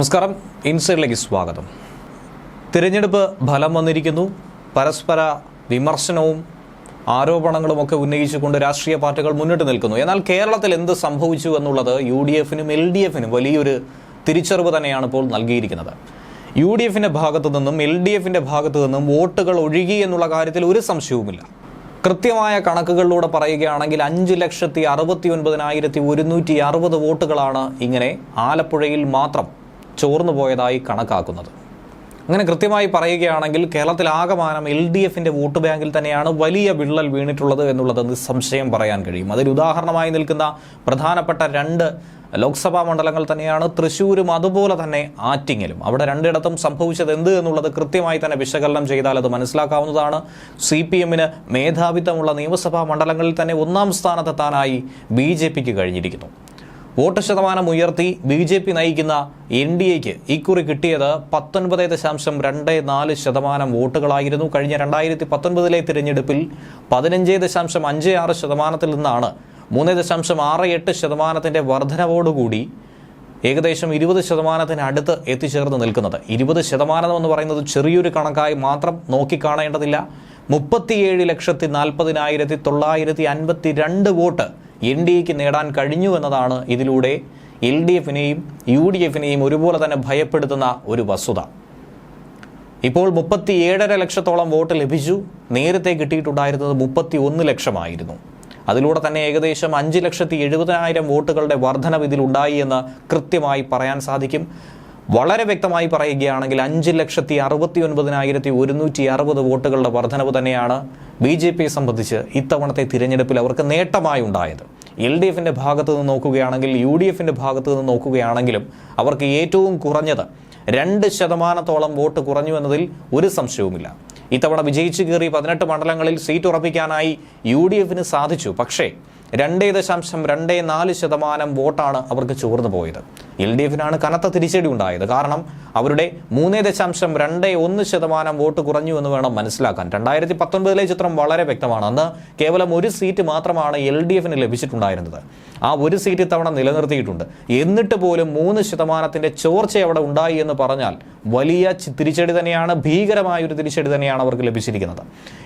നമസ്കാരം. ഇൻസൈഡിലേക്ക് സ്വാഗതം. തിരഞ്ഞെടുപ്പ് ഫലം വന്നിരിക്കുന്നു. പരസ്പര വിമർശനവും ആരോപണങ്ങളും ഒക്കെ ഉന്നയിച്ചുകൊണ്ട് രാഷ്ട്രീയ പാർട്ടികൾ മുന്നിട്ട് നിൽക്കുന്നു. എന്നാൽ കേരളത്തിൽ എന്ത് സംഭവിച്ചു എന്നുള്ളത് യു ഡി എഫിനും എൽ ഡി എഫിനും വലിയൊരു തിരിച്ചറിവ് തന്നെയാണ് ഇപ്പോൾ നൽകിയിരിക്കുന്നത്. യു ഡി എഫിന്റെ ഭാഗത്തു നിന്നും എൽ ഡി എഫിന്റെ ഭാഗത്തു നിന്നും വോട്ടുകൾ ഒഴുകി എന്നുള്ള കാര്യത്തിൽ ഒരു സംശയവുമില്ല. കൃത്യമായ കണക്കുകളിലൂടെ പറയുകയാണെങ്കിൽ അഞ്ച് ലക്ഷത്തി അറുപത്തി ഒൻപതിനായിരത്തി ഒരുന്നൂറ്റി അറുപത് വോട്ടുകളാണ് ഇങ്ങനെ ആലപ്പുഴയിൽ മാത്രം ചോർന്നു പോയതായി കണക്കാക്കുന്നത്. അങ്ങനെ കൃത്യമായി പറയുകയാണെങ്കിൽ കേരളത്തിൽ ആകമാനം എൽ ഡി എഫിന്റെ വോട്ട് ബാങ്കിൽ തന്നെയാണ് വലിയ വിള്ളൽ വീണിട്ടുള്ളത് എന്നുള്ളത് നിസ്സംശയം പറയാൻ കഴിയും. അതിൽ ഉദാഹരണമായി നിൽക്കുന്ന പ്രധാനപ്പെട്ട രണ്ട് ലോക്സഭാ മണ്ഡലങ്ങൾ തന്നെയാണ് തൃശ്ശൂരും അതുപോലെ തന്നെ ആറ്റിങ്ങലും. അവിടെ രണ്ടിടത്തും സംഭവിച്ചത് എന്ത് എന്നുള്ളത് കൃത്യമായി തന്നെ വിശകലനം ചെയ്താൽ അത് മനസ്സിലാക്കാവുന്നതാണ്. സി പി എമ്മിന് മേധാവിത്വമുള്ള നിയമസഭാ മണ്ഡലങ്ങളിൽ തന്നെ ഒന്നാം സ്ഥാനത്തെത്താനായി ബി ജെ പിക്ക് കഴിഞ്ഞിരിക്കുന്നു. വോട്ട് ശതമാനം ഉയർത്തി ബി ജെ പി നയിക്കുന്ന എൻ ഡി എക്ക് ഇക്കുറി കിട്ടിയത് പത്തൊൻപത് ദശാംശം രണ്ട് നാല് ശതമാനം വോട്ടുകളായിരുന്നു. കഴിഞ്ഞ രണ്ടായിരത്തി പത്തൊൻപതിലെ തിരഞ്ഞെടുപ്പിൽ പതിനഞ്ച് ദശാംശം അഞ്ച് ആറ് ശതമാനത്തിൽ നിന്നാണ് മൂന്ന് ദശാംശം ആറ് എട്ട് ശതമാനത്തിന്റെ വർധനവോടുകൂടി ഏകദേശം ഇരുപത് ശതമാനത്തിന് അടുത്ത് എത്തിച്ചേർന്ന് നിൽക്കുന്നത്. ഇരുപത് ശതമാനം എന്ന് പറയുന്നത് ചെറിയൊരു കണക്കായി മാത്രം നോക്കിക്കാണേണ്ടതില്ല. മുപ്പത്തിയേഴ് ലക്ഷത്തി നാൽപ്പതിനായിരത്തി തൊള്ളായിരത്തി അൻപത്തി രണ്ട് വോട്ട് എൻ ഡി എക്ക് നേടാൻ കഴിഞ്ഞു എന്നതാണ് ഇതിലൂടെ എൽ ഡി എഫിനെയും യു ഡി എഫിനെയും ഒരുപോലെ തന്നെ ഭയപ്പെടുത്തുന്ന ഒരു വസ്തുത. ഇപ്പോൾ മുപ്പത്തി ഏഴര ലക്ഷത്തോളം വോട്ട് ലഭിച്ചു. നേരത്തെ കിട്ടിയിട്ടുണ്ടായിരുന്നത് മുപ്പത്തി ഒന്ന് ലക്ഷമായിരുന്നു. അതിലൂടെ തന്നെ ഏകദേശം അഞ്ച് ലക്ഷത്തി എഴുപതിനായിരം വോട്ടുകളുടെ വർധനവ് ഇതിലുണ്ടായി എന്ന് കൃത്യമായി പറയാൻ സാധിക്കും. വളരെ വ്യക്തമായി പറയുകയാണെങ്കിൽ അഞ്ച് ലക്ഷത്തി അറുപത്തി ഒൻപതിനായിരത്തി ഒരുന്നൂറ്റി അറുപത് വോട്ടുകളുടെ വർധനവ് തന്നെയാണ് ബി ജെ പിയെ സംബന്ധിച്ച് ഇത്തവണത്തെ തിരഞ്ഞെടുപ്പിൽ അവർക്ക് നേട്ടമായി ഉണ്ടായത്. എൽ ഡി എഫിന്റെ ഭാഗത്തു നിന്ന് നോക്കുകയാണെങ്കിൽ യു ഡി എഫിന്റെ ഭാഗത്തു നിന്ന് നോക്കുകയാണെങ്കിലും അവർക്ക് ഏറ്റവും കുറഞ്ഞത് രണ്ട് ശതമാനത്തോളം വോട്ട് കുറഞ്ഞു എന്നതിൽ ഒരു സംശയവുമില്ല. ഇത്തവണ വിജയിച്ചു കയറി പതിനെട്ട് മണ്ഡലങ്ങളിൽ സീറ്റ് ഉറപ്പിക്കാനായി യു ഡി എഫിന് സാധിച്ചു. പക്ഷേ രണ്ടേ ദശാംശം രണ്ടേ നാല് ശതമാനം വോട്ടാണ് അവർക്ക് ചോർന്നു പോയത് എൽ ഡി എഫിനാണ് കനത്ത തിരിച്ചടി ഉണ്ടായത്. കാരണം അവരുടെ മൂന്നേ ദശാംശം രണ്ട് ഒന്ന് ശതമാനം വോട്ട് കുറഞ്ഞു എന്ന് വേണം മനസ്സിലാക്കാൻ. രണ്ടായിരത്തി പത്തൊൻപതിലെ ചിത്രം വളരെ വ്യക്തമാണ്. അന്ന് കേവലം ഒരു സീറ്റ് മാത്രമാണ് എൽ ഡി എഫിന് ലഭിച്ചിട്ടുണ്ടായിരുന്നത്. ആ ഒരു സീറ്റ് ഇത്തവണ നിലനിർത്തിയിട്ടുണ്ട്. എന്നിട്ട് പോലും മൂന്ന് ശതമാനത്തിന്റെ ചോർച്ച അവിടെ ഉണ്ടായി എന്ന് പറഞ്ഞാൽ വലിയ തിരിച്ചടി തന്നെയാണ് ഭീകരമായ ഒരു തിരിച്ചടി തന്നെയാണ് അവർക്ക് ലഭിച്ചിരിക്കുന്നത്.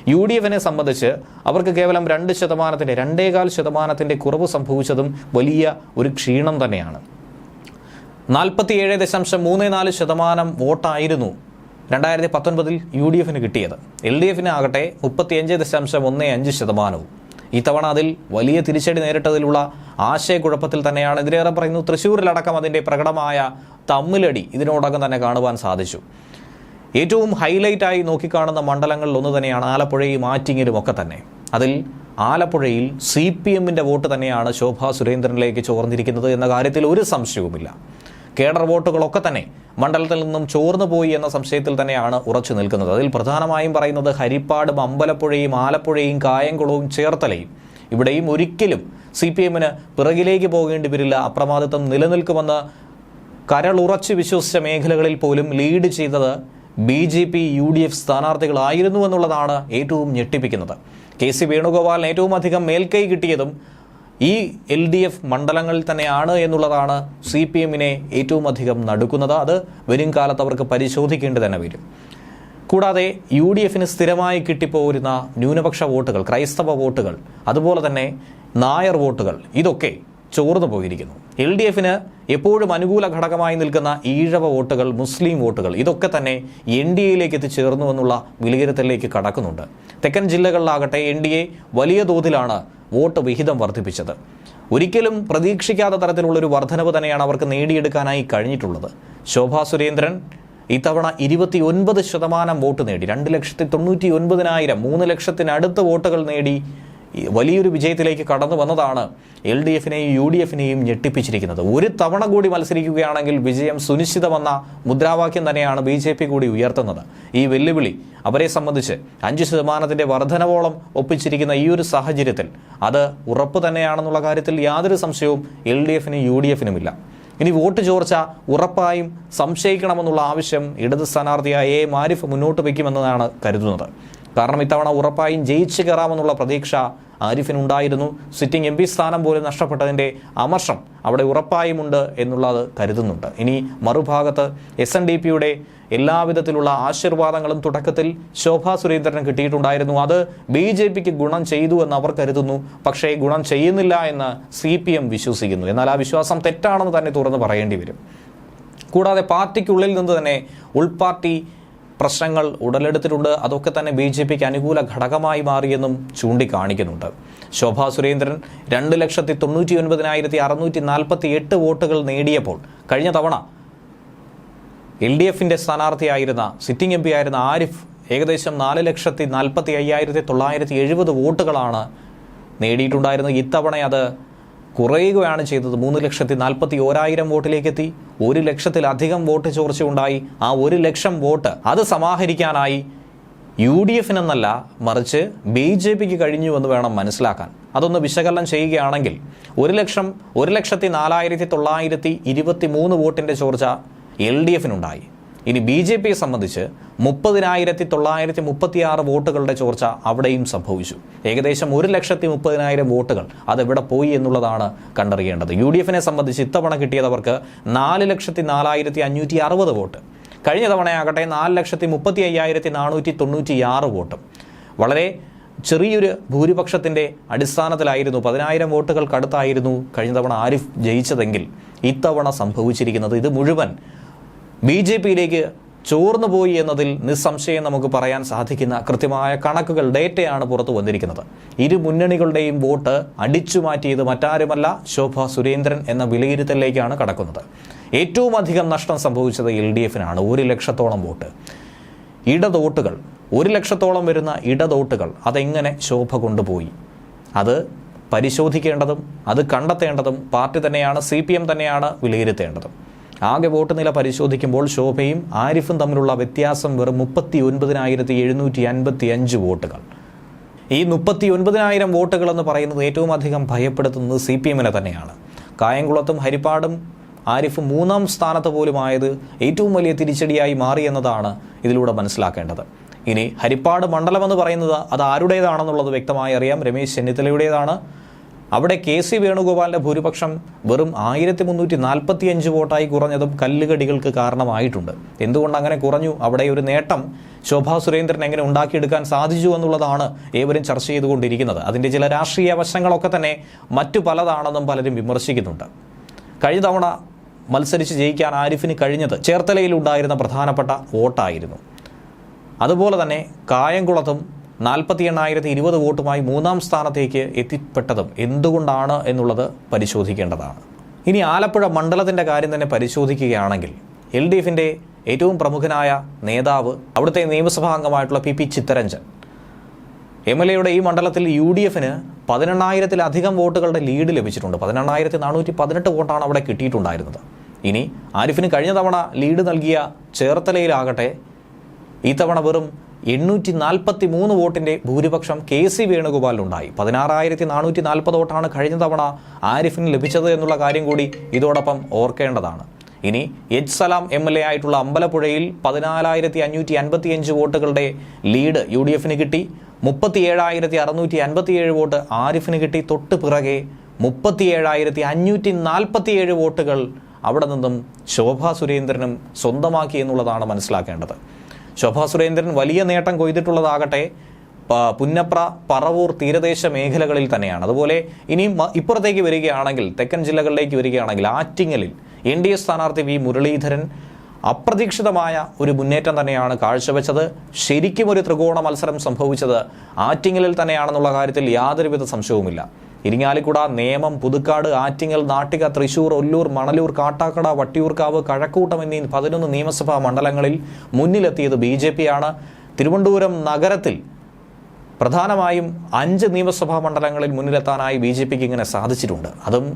യു ഡി എഫിനെ സംബന്ധിച്ച് അവർക്ക് കേവലം രണ്ട് ശതമാനത്തിന്റെ രണ്ടേകാൽ ശതമാനത്തിന്റെ കുറവ് സംഭവിച്ചതും വലിയ ഒരു ക്ഷീണം തന്നെയാണ്. നാൽപ്പത്തിയേഴ് ദശാംശം മൂന്ന് നാല് ശതമാനം വോട്ടായിരുന്നു രണ്ടായിരത്തി പത്തൊൻപതിൽ യു ഡി എഫിന് കിട്ടിയത്. എൽ ഡി എഫിന് ആകട്ടെ മുപ്പത്തിയഞ്ച് ദശാംശം ഒന്ന് അഞ്ച് ശതമാനവും. ഇത്തവണ അതിൽ വലിയ തിരിച്ചടി നേരിട്ടതിലുള്ള ആശയക്കുഴപ്പത്തിൽ തന്നെയാണ്. ഇതിലേറെ പറയുന്നു തൃശ്ശൂരിലടക്കം അതിന്റെ പ്രകടമായ തമ്മിലടി ഇതിനോടകം തന്നെ കാണുവാൻ സാധിച്ചു. ഏറ്റവും ഹൈലൈറ്റായി നോക്കിക്കാണുന്ന മണ്ഡലങ്ങളിൽ ഒന്ന് തന്നെയാണ് ആലപ്പുഴയും ആറ്റിങ്ങിലും ഒക്കെ തന്നെ. അതിൽ ആലപ്പുഴയിൽ സി പി എമ്മിന്റെ വോട്ട് തന്നെയാണ് ശോഭാ സുരേന്ദ്രനിലേക്ക് ചോർന്നിരിക്കുന്നത് എന്ന കാര്യത്തിൽ ഒരു സംശയവുമില്ല. കേഡർ വോട്ടുകളൊക്കെ തന്നെ മണ്ഡലത്തിൽ നിന്നും ചോർന്നു പോയി എന്ന സംശയത്തിൽ തന്നെയാണ് ഉറച്ചു നിൽക്കുന്നത്. അതിൽ പ്രധാനമായും പറയുന്നത് ഹരിപ്പാടും അമ്പലപ്പുഴയും ആലപ്പുഴയും കായംകുളവും ചേർത്തലയും. ഇവിടെയും ഒരിക്കലും സി പി എമ്മിന് പിറകിലേക്ക് പോകേണ്ടി വരില്ല. അപ്രമാദിത്വം നിലനിൽക്കുമെന്ന് കരളുറച്ച് വിശ്വസിച്ച മേഖലകളിൽ പോലും ലീഡ് ചെയ്തത് B J P U D F സ്ഥാനാർത്ഥികളായിരുന്നു എന്നുള്ളതാണ് ഏറ്റവും ഞെട്ടിപ്പിക്കുന്നത്. കെ സി വേണുഗോപാലിന് ഏറ്റവും അധികം മേൽക്കൈ കിട്ടിയതും ഈ എൽ ഡി എഫ് മണ്ഡലങ്ങളിൽ തന്നെയാണ് എന്നുള്ളതാണ് സി പി എമ്മിനെ ഏറ്റവും അധികം നടുക്കുന്നത്. അത് വരും കാലത്ത് അവർക്ക് പരിശോധിക്കേണ്ടി തന്നെ വരും. കൂടാതെ യു ഡി എഫിന് സ്ഥിരമായി കിട്ടിപ്പോരുന്ന ന്യൂനപക്ഷ വോട്ടുകൾ ക്രൈസ്തവ വോട്ടുകൾ അതുപോലെ തന്നെ നായർ വോട്ടുകൾ ഇതൊക്കെ ചോർന്നു പോയിരിക്കുന്നു. എൽ ഡി എഫിന് എപ്പോഴും അനുകൂല ഘടകമായി നിൽക്കുന്ന ഈഴവ വോട്ടുകൾ മുസ്ലിം വോട്ടുകൾ ഇതൊക്കെ തന്നെ എൻ ഡി എയിലേക്ക് എത്തിച്ചേർന്നു എന്നുള്ള വിലയിരുത്തലിലേക്ക് കടക്കുന്നുണ്ട്. തെക്കൻ ജില്ലകളിലാകട്ടെ എൻ ഡി എ വലിയ തോതിലാണ് വോട്ട് വിഹിതം വർദ്ധിപ്പിച്ചത്. ഒരിക്കലും പ്രതീക്ഷിക്കാത്ത തരത്തിലുള്ളൊരു വർധനവ് തന്നെയാണ് അവർക്ക് നേടിയെടുക്കാനായി കഴിഞ്ഞിട്ടുള്ളത്. ശോഭാ സുരേന്ദ്രൻ ഇത്തവണ ഇരുപത്തി ഒൻപത് ശതമാനം വോട്ട് നേടി. രണ്ട് ലക്ഷത്തി തൊണ്ണൂറ്റി ഒൻപതിനായിരം മൂന്ന് ലക്ഷത്തിനടുത്ത് വോട്ടുകൾ നേടി വലിയൊരു വിജയത്തിലേക്ക് കടന്നു വന്നതാണ് എൽ ഡി എഫിനെയും യു ഡി എഫിനെയും ഞെട്ടിപ്പിച്ചിരിക്കുന്നത്. ഒരു തവണ കൂടി മത്സരിക്കുകയാണെങ്കിൽ വിജയം സുനിശ്ചിതമെന്ന മുദ്രാവാക്യം തന്നെയാണ് ബി ജെ പി കൂടി ഉയർത്തുന്നത്. ഈ വെല്ലുവിളി അവരെ സംബന്ധിച്ച് അഞ്ച് ശതമാനത്തിന്റെ വർധനവോളം ഒപ്പിച്ചിരിക്കുന്ന ഈ ഒരു സാഹചര്യത്തിൽ അത് ഉറപ്പ് തന്നെയാണെന്നുള്ള കാര്യത്തിൽ യാതൊരു സംശയവും എൽ ഡി എഫിനും യു ഡി എഫിനുമില്ല ഇനി വോട്ട് ചോർച്ച ഉറപ്പായും സംശയിക്കണമെന്നുള്ള ആവശ്യം ഇടത് സ്ഥാനാർത്ഥിയായ എ മാരിഫ് മുന്നോട്ട് വയ്ക്കുമെന്നതാണ് കരുതുന്നത്. കാരണം ഇത്തവണ ഉറപ്പായും ജയിച്ചു കയറാമെന്നുള്ള പ്രതീക്ഷ ആരിഫിനുണ്ടായിരുന്നു. സിറ്റിംഗ് എം പി സ്ഥാനം പോലും നഷ്ടപ്പെട്ടതിന്റെ അമർഷം അവിടെ ഉറപ്പായുമുണ്ട് എന്നുള്ളത് കരുതുന്നുണ്ട്. ഇനി മറുഭാഗത്ത് എസ് എൻ ഡി പിയുടെ എല്ലാവിധത്തിലുള്ള ആശീർവാദങ്ങളും തുടക്കത്തിൽ ശോഭാ സുരേന്ദ്രന് കിട്ടിയിട്ടുണ്ടായിരുന്നു. അത് ബി ജെ പിക്ക് ഗുണം ചെയ്തു എന്ന് അവർ കരുതുന്നു. പക്ഷേ ഗുണം ചെയ്യുന്നില്ല എന്ന് സി പി എം വിശ്വസിക്കുന്നു. എന്നാൽ ആ വിശ്വാസം തെറ്റാണെന്ന് തന്നെ തുറന്ന് പറയേണ്ടി വരും. കൂടാതെ പാർട്ടിക്കുള്ളിൽ നിന്ന് തന്നെ ഉൾപാർട്ടി പ്രശ്നങ്ങൾ ഉടലെടുത്തിട്ടുണ്ട്. അതൊക്കെ തന്നെ ബി ജെ പിക്ക് അനുകൂല ഘടകമായി മാറിയെന്നും ചൂണ്ടിക്കാണിക്കുന്നുണ്ട്. ശോഭാ സുരേന്ദ്രൻ രണ്ട് ലക്ഷത്തി തൊണ്ണൂറ്റി ഒൻപതിനായിരത്തി അറുന്നൂറ്റി നാൽപ്പത്തി എട്ട് വോട്ടുകൾ നേടിയപ്പോൾ കഴിഞ്ഞ തവണ എൽ ഡി എഫിന്റെ സ്ഥാനാർത്ഥിയായിരുന്ന സിറ്റിംഗ് എം പി ആയിരുന്ന ആരിഫ് ഏകദേശം നാല് ലക്ഷത്തി നാൽപ്പത്തി അയ്യായിരത്തി തൊള്ളായിരത്തി എഴുപത് വോട്ടുകളാണ് നേടിയിട്ടുണ്ടായിരുന്നത്. ഇത്തവണ അത് കുറയുകയാണ് ചെയ്തത്. മൂന്ന് ലക്ഷത്തി നാൽപ്പത്തി ഓരായിരം വോട്ടിലേക്ക് എത്തി ഒരു ലക്ഷത്തിലധികം വോട്ട് ചോർച്ചയുണ്ടായി. ആ ഒരു ലക്ഷം വോട്ട് അത് സമാഹരിക്കാനായി യു ഡി എഫിനെന്നല്ല മറിച്ച് ബി ജെ പിക്ക് കഴിഞ്ഞു എന്ന് വേണം മനസ്സിലാക്കാൻ. അതൊന്ന് വിശകലനം ചെയ്യുകയാണെങ്കിൽ ഒരു ലക്ഷം ഒരു ലക്ഷത്തി നാലായിരത്തി തൊള്ളായിരത്തി ഇരുപത്തി മൂന്ന് വോട്ടിന്റെ ചോർച്ച എൽ ഡി എഫിനുണ്ടായി. ഇനി ബി ജെ പിയെ സംബന്ധിച്ച് മുപ്പതിനായിരത്തി തൊള്ളായിരത്തി മുപ്പത്തിയാറ് വോട്ടുകളുടെ ചോർച്ച അവിടെയും സംഭവിച്ചു. ഏകദേശം ഒരു ലക്ഷത്തി മുപ്പതിനായിരം വോട്ടുകൾ അതെവിടെ പോയി എന്നുള്ളതാണ് കണ്ടറിയേണ്ടത്. യു ഡി എഫിനെ സംബന്ധിച്ച് ഇത്തവണ കിട്ടിയതവർക്ക് നാല് ലക്ഷത്തി നാലായിരത്തി അഞ്ഞൂറ്റി അറുപത് വോട്ട്. കഴിഞ്ഞ തവണയാകട്ടെ നാല് ലക്ഷത്തി മുപ്പത്തി അയ്യായിരത്തി നാനൂറ്റി തൊണ്ണൂറ്റി ആറ് വോട്ടും. വളരെ ചെറിയൊരു ഭൂരിപക്ഷത്തിന്റെ അടിസ്ഥാനത്തിലായിരുന്നു. പതിനായിരം വോട്ടുകൾക്കടുത്തായിരുന്നു കഴിഞ്ഞ തവണ ആരിഫ് ജയിച്ചതെങ്കിൽ ഇത്തവണ സംഭവിച്ചിരിക്കുന്നത്. ഇത് മുഴുവൻ ബി ജെ പിയിലേക്ക് ചോർന്നു പോയി എന്നതിൽ നിസ്സംശയം നമുക്ക് പറയാൻ സാധിക്കുന്ന കൃത്യമായ കണക്കുകൾ ഡേറ്റയാണ് പുറത്തു വന്നിരിക്കുന്നത്. ഇരു മുന്നണികളുടെയും വോട്ട് അടിച്ചു മാറ്റിയത് മറ്റാരുമല്ല ശോഭ സുരേന്ദ്രൻ എന്ന വിലയിരുത്തലിലേക്കാണ് കടക്കുന്നത്. ഏറ്റവും അധികം നഷ്ടം സംഭവിച്ചത് എൽ ഡി എഫിനാണ് ഒരു ലക്ഷത്തോളം വോട്ട്. ഇടതോട്ടുകൾ ഒരു ലക്ഷത്തോളം വരുന്ന ഇടതോട്ടുകൾ അതെങ്ങനെ ശോഭ കൊണ്ടുപോയി? അത് പരിശോധിക്കേണ്ടതും അത് കണ്ടെത്തേണ്ടതും പാർട്ടി തന്നെയാണ് സി തന്നെയാണ് വിലയിരുത്തേണ്ടതും. ആകെ വോട്ട് നില പരിശോധിക്കുമ്പോൾ ശോഭയും ആരിഫും തമ്മിലുള്ള വ്യത്യാസം വെറും മുപ്പത്തി ഒൻപതിനായിരത്തി എഴുന്നൂറ്റി അൻപത്തി അഞ്ച് വോട്ടുകൾ. ഈ മുപ്പത്തി ഒൻപതിനായിരം വോട്ടുകൾ എന്ന് പറയുന്നത് ഏറ്റവും അധികം ഭയപ്പെടുത്തുന്നത് സി പി എമ്മിനെ തന്നെയാണ്. കായംകുളത്തും ഹരിപ്പാടും ആരിഫ് മൂന്നാം സ്ഥാനത്ത് പോലുമായത് ഏറ്റവും വലിയ തിരിച്ചടിയായി മാറി എന്നതാണ് ഇതിലൂടെ മനസ്സിലാക്കേണ്ടത്. ഇനി ഹരിപ്പാട് മണ്ഡലം എന്ന് പറയുന്നത് അത് ആരുടേതാണെന്നുള്ളത് വ്യക്തമായി അറിയാം. രമേശ് ചെന്നിത്തലയുടേതാണ്. അവിടെ കെ സി വേണുഗോപാലിന്റെ ഭൂരിപക്ഷം വെറും ആയിരത്തി മുന്നൂറ്റി നാൽപ്പത്തി അഞ്ച് വോട്ടായി കുറഞ്ഞതും കല്ലുകടികൾക്ക് കാരണമായിട്ടുണ്ട്. എന്തുകൊണ്ട് അങ്ങനെ കുറഞ്ഞു? അവിടെ ഒരു നേട്ടം ശോഭാ സുരേന്ദ്രൻ എങ്ങനെ ഉണ്ടാക്കിയെടുക്കാൻ സാധിച്ചു എന്നുള്ളതാണ് ഏവരും ചർച്ച ചെയ്തുകൊണ്ടിരിക്കുന്നത്. അതിന്റെ ചില രാഷ്ട്രീയ വശങ്ങളൊക്കെ തന്നെ മറ്റു പലതാണെന്നും പലരും വിമർശിക്കുന്നുണ്ട്. കഴിഞ്ഞ തവണ മത്സരിച്ച് ജയിക്കാൻ ആരിഫിന് കഴിഞ്ഞത് ചേർത്തലയിൽ ഉണ്ടായിരുന്ന പ്രധാനപ്പെട്ട വോട്ടായിരുന്നു. അതുപോലെ തന്നെ കായംകുളത്തും നാൽപ്പത്തി എണ്ണായിരത്തി ഇരുപത് വോട്ടുമായി മൂന്നാം സ്ഥാനത്തേക്ക് എത്തിപ്പെട്ടതും എന്തുകൊണ്ടാണ് എന്നുള്ളത് പരിശോധിക്കേണ്ടതാണ്. ഇനി ആലപ്പുഴ മണ്ഡലത്തിന്റെ കാര്യം തന്നെ പരിശോധിക്കുകയാണെങ്കിൽ എൽ ഡി എഫിന്റെ ഏറ്റവും പ്രമുഖനായ നേതാവ് അവിടുത്തെ നിയമസഭാ അംഗമായിട്ടുള്ള P P Chitharanjan. M L എയുടെ ഈ മണ്ഡലത്തിൽ യു ഡി എഫിന് പതിനെണ്ണായിരത്തിലധികം വോട്ടുകളുടെ ലീഡ് ലഭിച്ചിട്ടുണ്ട്. പതിനെണ്ണായിരത്തി നാനൂറ്റി പതിനെട്ട് വോട്ടാണ് അവിടെ കിട്ടിയിട്ടുണ്ടായിരുന്നത്. ഇനി ആരിഫിന് കഴിഞ്ഞ തവണ ലീഡ് നൽകിയ ചേർത്തലയിലാകട്ടെ ഈ തവണ വെറും എണ്ണൂറ്റി നാൽപ്പത്തി മൂന്ന് വോട്ടിന്റെ ഭൂരിപക്ഷം കെ സി വേണുഗോപാലിനുണ്ടായി പതിനാറായിരത്തി നാനൂറ്റി നാൽപ്പത് വോട്ടാണ് കഴിഞ്ഞ തവണ ആരിഫിന് ലഭിച്ചത് എന്നുള്ള കാര്യം കൂടി ഇതോടൊപ്പം ഓർക്കേണ്ടതാണ്. ഇനി H Salam M L A ആയിട്ടുള്ള അമ്പലപ്പുഴയിൽ പതിനാലായിരത്തി അഞ്ഞൂറ്റി അൻപത്തി അഞ്ച് വോട്ടുകളുടെ ലീഡ് യു ഡി എഫിന് കിട്ടി. മുപ്പത്തി ഏഴായിരത്തി അറുന്നൂറ്റി അൻപത്തിയേഴ് വോട്ട് ആരിഫിന് കിട്ടി. തൊട്ട് പിറകെ മുപ്പത്തി ഏഴായിരത്തി അഞ്ഞൂറ്റി നാൽപ്പത്തിയേഴ് വോട്ടുകൾ അവിടെ നിന്നും ശോഭാ സുരേന്ദ്രനും സ്വന്തമാക്കി എന്നുള്ളതാണ് മനസ്സിലാക്കേണ്ടത്. ശോഭാ സുരേന്ദ്രൻ വലിയ നേട്ടം കൊയ്തിട്ടുള്ളതാകട്ടെ പുന്നപ്ര പറവൂർ തീരദേശ മേഖലകളിൽ തന്നെയാണ്. അതുപോലെ ഇനി മ- ഇപ്പുറത്തേക്ക് വരികയാണെങ്കിൽ തെക്കൻ ജില്ലകളിലേക്ക് വരികയാണെങ്കിൽ ആറ്റിങ്ങലിൽ എൻ ഡി എ സ്ഥാനാർത്ഥി വി മുരളീധരൻ അപ്രതീക്ഷിതമായ ഒരു മുന്നേറ്റം തന്നെയാണ് കാഴ്ചവെച്ചത്. ശരിക്കും ഒരു ത്രികോണ മത്സരം സംഭവിച്ചത് ആറ്റിങ്ങലിൽ തന്നെയാണെന്നുള്ള കാര്യത്തിൽ യാതൊരുവിധ സംശയവുമില്ല. ഇരിങ്ങാലിക്കുട നേമം പുതുക്കാട് ആറ്റിങ്ങൽ നാട്ടിക തൃശൂർ ഒല്ലൂർ മണലൂർ കാട്ടാക്കട വട്ടിയൂർക്കാവ് കഴക്കൂട്ടം എന്നീ പതിനൊന്ന് നിയമസഭാ മണ്ഡലങ്ങളിൽ മുന്നിലെത്തിയത് ബി ജെ പിയാണ്. തിരുവനന്തപുരം നഗരത്തിൽ പ്രധാനമായും അഞ്ച് നിയമസഭാ മണ്ഡലങ്ങളിൽ മുന്നിലെത്താനായി ബി ജെ പിക്ക് ഇങ്ങനെ സാധിച്ചിട്ടുണ്ട്. അതും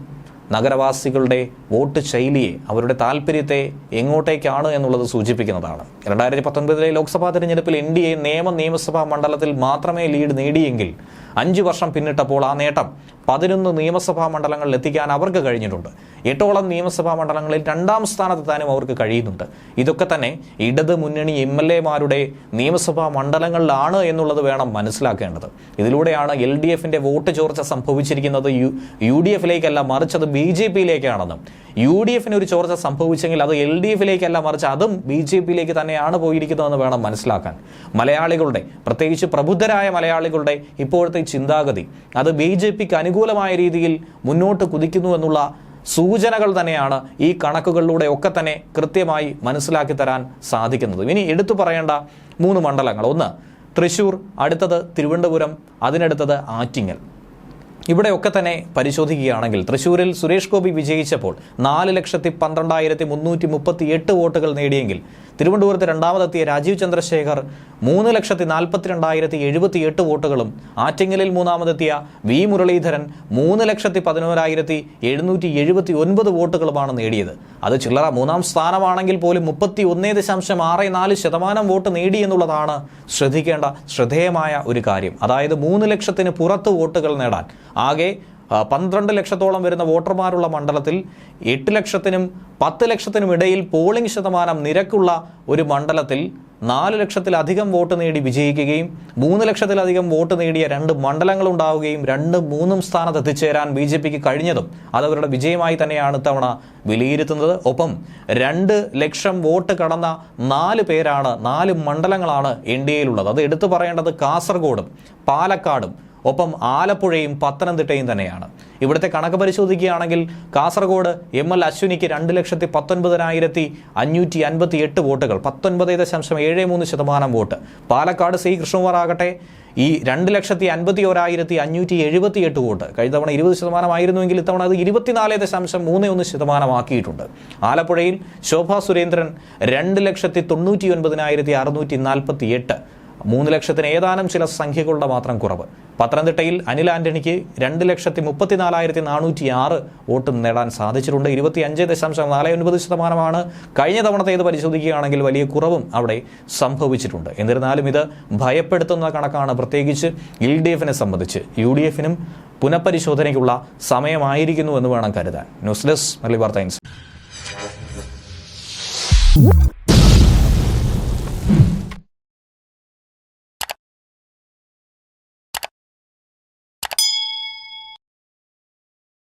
നഗരവാസികളുടെ വോട്ട് ശൈലിയെ അവരുടെ താല്പര്യത്തെ എങ്ങോട്ടേക്കാണ് എന്നുള്ളത് സൂചിപ്പിക്കുന്നതാണ്. രണ്ടായിരത്തി പത്തൊൻപതിലെ ലോക്സഭാ തെരഞ്ഞെടുപ്പിൽ എൻ ഡി എ നേമ നിയമസഭാ മണ്ഡലത്തിൽ മാത്രമേ ലീഡ് നേടിയെങ്കിൽ അഞ്ച് വർഷം പിന്നിട്ടപ്പോൾ ആ നേട്ടം പതിനൊന്ന് നിയമസഭാ മണ്ഡലങ്ങളിൽ എത്തിക്കാൻ അവർക്ക് കഴിഞ്ഞിട്ടുണ്ട്. എട്ടോളം നിയമസഭാ മണ്ഡലങ്ങളിൽ രണ്ടാം സ്ഥാനത്തെത്താനും അവർക്ക് കഴിയുന്നുണ്ട്. ഇതൊക്കെ തന്നെ ഇടത് മുന്നണി എം എൽ എമാരുടെ നിയമസഭാ മണ്ഡലങ്ങളിലാണ് എന്നുള്ളത് വേണം മനസ്സിലാക്കേണ്ടത്. ഇതിലൂടെയാണ് എൽ ഡി എഫിന്റെ വോട്ട് ചോർച്ച സംഭവിച്ചിരിക്കുന്നത് യു യു ഡി എഫിലേക്കല്ല മറിച്ചത് ബി ജെ പിയിലേക്കാണെന്നും യു ഡി എഫിന് ഒരു ചോർച്ച സംഭവിച്ചെങ്കിൽ അത് എൽ ഡി എഫിലേക്കല്ല മറിച്ച് അതും ബി ജെ പിയിലേക്ക് തന്നെയാണ് പോയിരിക്കുന്നതെന്ന് വേണം മനസ്സിലാക്കാൻ. മലയാളികളുടെ പ്രത്യേകിച്ച് പ്രബുദ്ധരായ മലയാളികളുടെ ഇപ്പോഴത്തെ ചിന്താഗതി. അത് ബി ജെ പിക്ക് അനുകൂലമായ രീതിയിൽ മുന്നോട്ട് കുതിക്കുന്നു എന്നുള്ള സൂചനകൾ തന്നെയാണ് ഈ കണക്കുകളിലൂടെ ഒക്കെ തന്നെ കൃത്യമായി മനസ്സിലാക്കി തരാൻ സാധിക്കുന്നത്. ഇനി എടുത്തു പറയേണ്ട മൂന്ന് മണ്ഡലങ്ങൾ. ഒന്ന് തൃശൂർ അടുത്തത് തിരുവനന്തപുരം അതിനടുത്തത് ആറ്റിങ്ങൽ. ഇവിടെയൊക്കെ തന്നെ പരിശോധിക്കുകയാണെങ്കിൽ തൃശൂരിൽ സുരേഷ് ഗോപി വിജയിച്ചപ്പോൾ നാല് ലക്ഷത്തി പന്ത്രണ്ടായിരത്തി മുന്നൂറ്റി മുപ്പത്തി എട്ട് വോട്ടുകൾ നേടിയെങ്കിൽ തിരുവനന്തപുരത്ത് രണ്ടാമതെത്തിയ രാജീവ് ചന്ദ്രശേഖർ മൂന്ന് ലക്ഷത്തി നാൽപ്പത്തിരണ്ടായിരത്തി എഴുപത്തി എട്ട് വോട്ടുകളും ആറ്റിങ്ങലിൽ മൂന്നാമതെത്തിയ വി. മുരളീധരൻ മൂന്ന് ലക്ഷത്തി പതിനോരായിരത്തി എഴുന്നൂറ്റി എഴുപത്തി ഒൻപത് വോട്ടുകളുമാണ് നേടിയത്. അത് ചില്ലറ മൂന്നാം സ്ഥാനമാണെങ്കിൽ പോലും മുപ്പത്തി ഒന്നേ ദശാംശം ആറ് നാല് ശതമാനം വോട്ട് നേടി എന്നുള്ളതാണ് ശ്രദ്ധിക്കേണ്ട ശ്രദ്ധേയമായ ഒരു കാര്യം. അതായത് മൂന്ന് ലക്ഷത്തിന് പുറത്ത് വോട്ടുകൾ നേടാൻ. ആകെ പന്ത്രണ്ട് ലക്ഷത്തോളം വരുന്ന വോട്ടർമാരുള്ള മണ്ഡലത്തിൽ എട്ട് ലക്ഷത്തിനും പത്ത് ലക്ഷത്തിനും ഇടയിൽ പോളിംഗ് ശതമാനം നിരക്കുള്ള ഒരു മണ്ഡലത്തിൽ നാല് ലക്ഷത്തിലധികം വോട്ട് നേടി വിജയിക്കുകയും മൂന്ന് ലക്ഷത്തിലധികം വോട്ട് നേടിയ രണ്ട് മണ്ഡലങ്ങൾ ഉണ്ടാവുകയും രണ്ട് മൂന്നും സ്ഥാനത്ത് എത്തിച്ചേരാൻ ബി ജെ പിക്ക് കഴിഞ്ഞതും അതവരുടെ വിജയമായി തന്നെയാണ് ഇത്തവണ വിലയിരുത്തുന്നത്. ഒപ്പം രണ്ട് ലക്ഷം വോട്ട് കടന്ന നാല് പേരാണ് നാല് മണ്ഡലങ്ങളാണ് എൻ ഡി എയിലുള്ളത്. അത് എടുത്തു പറയേണ്ടത് കാസർഗോഡും പാലക്കാടും ഒപ്പം ആലപ്പുഴയും പത്തനംതിട്ടയും തന്നെയാണ്. ഇവിടുത്തെ കണക്ക് പരിശോധിക്കുകയാണെങ്കിൽ കാസർഗോഡ് എം എൽ അശ്വിനിക്ക് രണ്ട് ലക്ഷത്തി പത്തൊൻപതിനായിരത്തി അഞ്ഞൂറ്റി അൻപത്തി എട്ട് വോട്ടുകൾ പത്തൊൻപത് ദശാംശം ഏഴ് മൂന്ന് ശതമാനം വോട്ട്. പാലക്കാട് സി കൃഷ്ണകുമാർ ആകട്ടെ ഈ രണ്ട് ലക്ഷത്തി അൻപത്തി ഒരായിരത്തി അഞ്ഞൂറ്റി എഴുപത്തി എട്ട് വോട്ട്. കഴിഞ്ഞ തവണ ഇരുപത് ശതമാനമായിരുന്നുവെങ്കിൽ ഇത്തവണ അത് ഇരുപത്തിനാല് ദശാംശം മൂന്ന് ഒന്ന് ശതമാനമാക്കിയിട്ടുണ്ട്. ആലപ്പുഴയിൽ ശോഭാ സുരേന്ദ്രൻ രണ്ട് ലക്ഷത്തി തൊണ്ണൂറ്റി ഒൻപതിനായിരത്തി അറുന്നൂറ്റി നാൽപ്പത്തി എട്ട് മൂന്ന് ലക്ഷത്തിന് ഏതാനും ചില സംഖ്യകളുടെ മാത്രം കുറവ്. പത്തനംതിട്ടയിൽ അനിൽ ആന്റണിക്ക് രണ്ട് ലക്ഷത്തി മുപ്പത്തിനാലായിരത്തി നാനൂറ്റി ആറ് വോട്ട് നേടാൻ സാധിച്ചിട്ടുണ്ട്. ഇരുപത്തി അഞ്ച് ദശാംശം നാല് ഒൻപത് ശതമാനമാണ് കഴിഞ്ഞ തവണത്തേത് പരിശോധിക്കുകയാണെങ്കിൽ വലിയ കുറവും അവിടെ സംഭവിച്ചിട്ടുണ്ട്. എന്നിരുന്നാലും ഇത് ഭയപ്പെടുത്തുന്ന കണക്കാണ് പ്രത്യേകിച്ച് എൽ ഡി എഫിനെ സംബന്ധിച്ച്. യു ഡി എഫിനും പുനഃപരിശോധനയ്ക്കുള്ള സമയമായിരിക്കുന്നു എന്ന് വേണം കരുതാൻ. News desk Malabar times